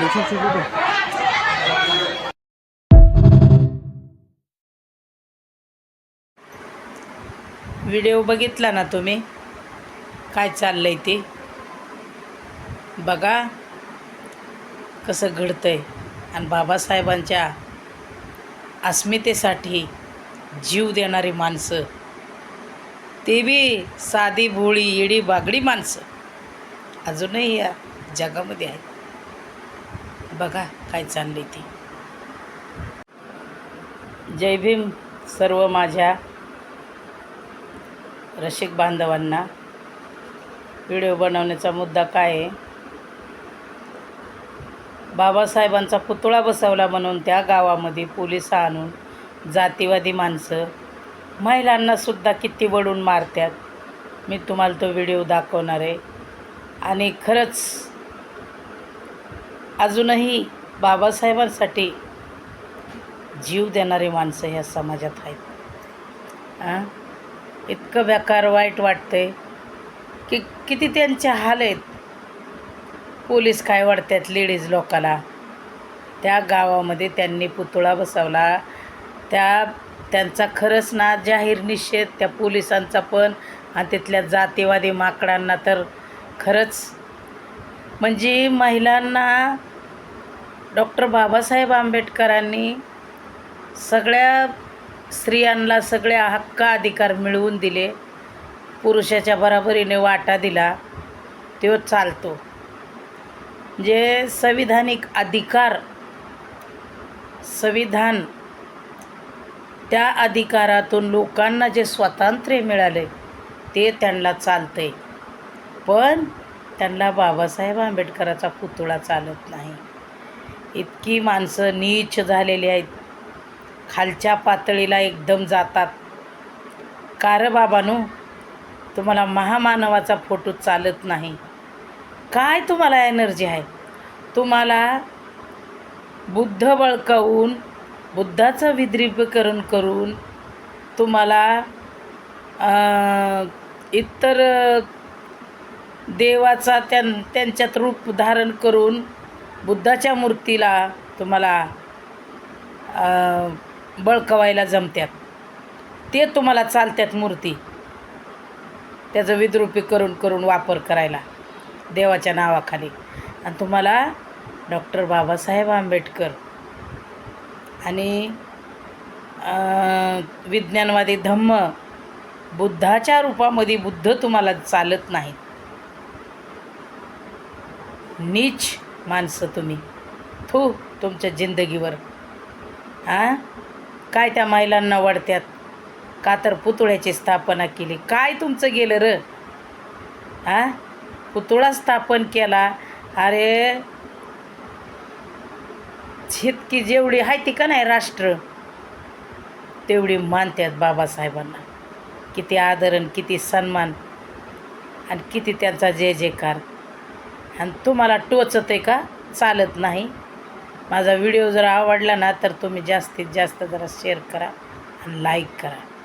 जायचं व्हिडिओ बघितला ना तुम्ही? काय चाललंय ते? बघा. कसं घडतंय. आणि बाबासाहेबांच्या अस्मितेसाठी जीव देणारी माणसं. ते बी साधी भोळी येडी बागडी माणसं. अजूनही या जगामध्ये आहेत. बघा काय चालली ती. जय भीम सर्व माझ्या रसिक बांधवांना. व्हिडिओ बनवण्याचा मुद्दा काय आहे? बाबासाहेबांचा पुतळा बसवला म्हणून त्या गावामध्ये पोलीस आणून जातीवादी माणसं महिलांनासुद्धा किती वडून मारतात. मी तुम्हाला तो व्हिडिओ दाखवणार आहे. आणि खरंच अजूनही बाबासाहेबांसाठी जीव देणारी माणसं ह्या समाजात आहेत. हां इतकं बेकार वाईट वाटते की किती त्यांचे हाल आहेत. पोलीस काय वाढतात लेडीज लोकाला. त्या गावामध्ये त्यांनी पुतळा बसवला. त्या त्यांचा खरंच ना जाहीर निषेध त्या पोलिसांचा पण. आणि तिथल्या जातीवादी माकडांना तर खरंच म्हणजे महिलांना डॉक्टर बाबासाहेब आंबेडकरांनी सगळ्या स्त्रियांना सगळ्या हक्क अधिकार मिळवून दिले. पुरुषाच्या बराबरीने वाटा दिला. तो चालतो. जे संविधानिक अधिकार संविधान त्या अधिकारातून लोकांना जे स्वातंत्र्य मिळाले ते त्यांना चालतंय. पण त्यांना बाबासाहेब आंबेडकराचा पुतळा चालत नाही. इतकी माणसं नीच झालेली आहेत. खालच्या पातळीला एकदम जातात. का रं बाबानो तुम्हाला महामानवाचा फोटो चालत नाही. काय तुम्हाला एनर्जी आहे? तुम्हाला बुद्ध बळकावून बुद्धाचं विद्रीपीकरण करून तुम्हाला इतर देवाचा त्यां त्यांच्यात रूप धारण करून बुद्धाच्या मूर्तीला तुम्हाला बळकवायला जमत्यात. ते तुम्हाला चालत्यात मूर्ती. त्याचं विद्रुपी करून करून वापर करायला देवाच्या नावाखाली. आणि तुम्हाला डॉक्टर बाबासाहेब आंबेडकर आणि विज्ञानवादी धम्म बुद्धाच्या रूपामध्ये बुद्ध तुम्हाला चालत नाहीत. नीच माणसं तुम्ही. थू तुमच्या जिंदगीवर. आ काय त्या महिलांना वाढत्यात? का तर पुतळ्याची स्थापना केली? काय तुमचं गेलं र? आ पुतळा स्थापन केला. अरे जितकी जेवढी आहे ती का नाही राष्ट्र? तेवढी मानतात बाबासाहेबांना. किती आदरण किती सन्मान. आणि किती त्यांचा जय जयकार आणि तुम्हाला टोचत आहे का? चालत नाही. माझा व्हिडिओ जर आवडला ना तर तुम्ही जास्तीत जास्त जरा शेअर करा आणि लाईक करा.